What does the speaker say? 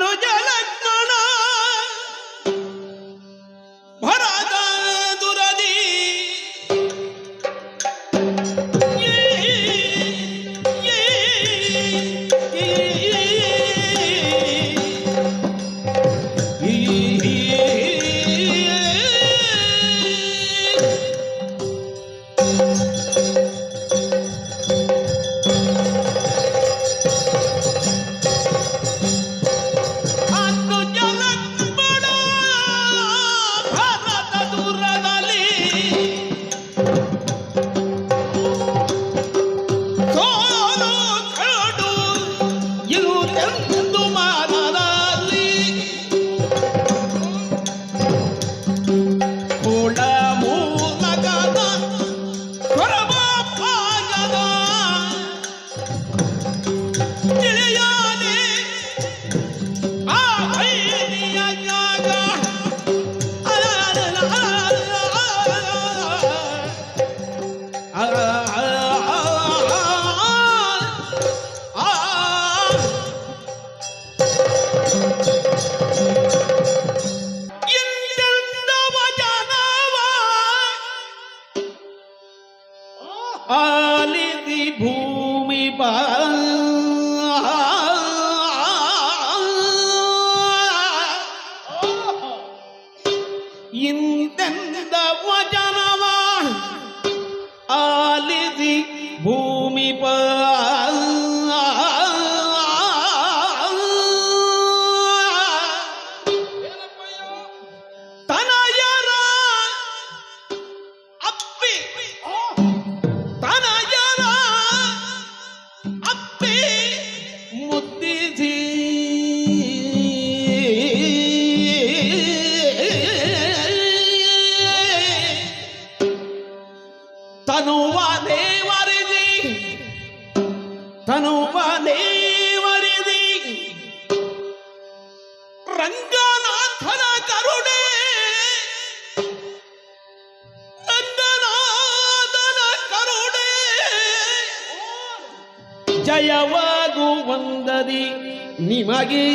അനുജലക്ഷണം ಆಲಿದಿ ಭೂಮಿ ಬಾ ಇಂದೆಂದ ವಚನವ ಆಲಿದಿ ಭೂಮಿ ಪ ತನುವ ದೇವರಿದಿ. ತನುವ ದೇವರಿದಿ. ರಂಗನಾಥನ ಕರುಣೆ. ರಂಗನಾಥನ ಕರುಣೆ. ಜಯವಾಗುವಂದದಿ ನಿಮಗೆ.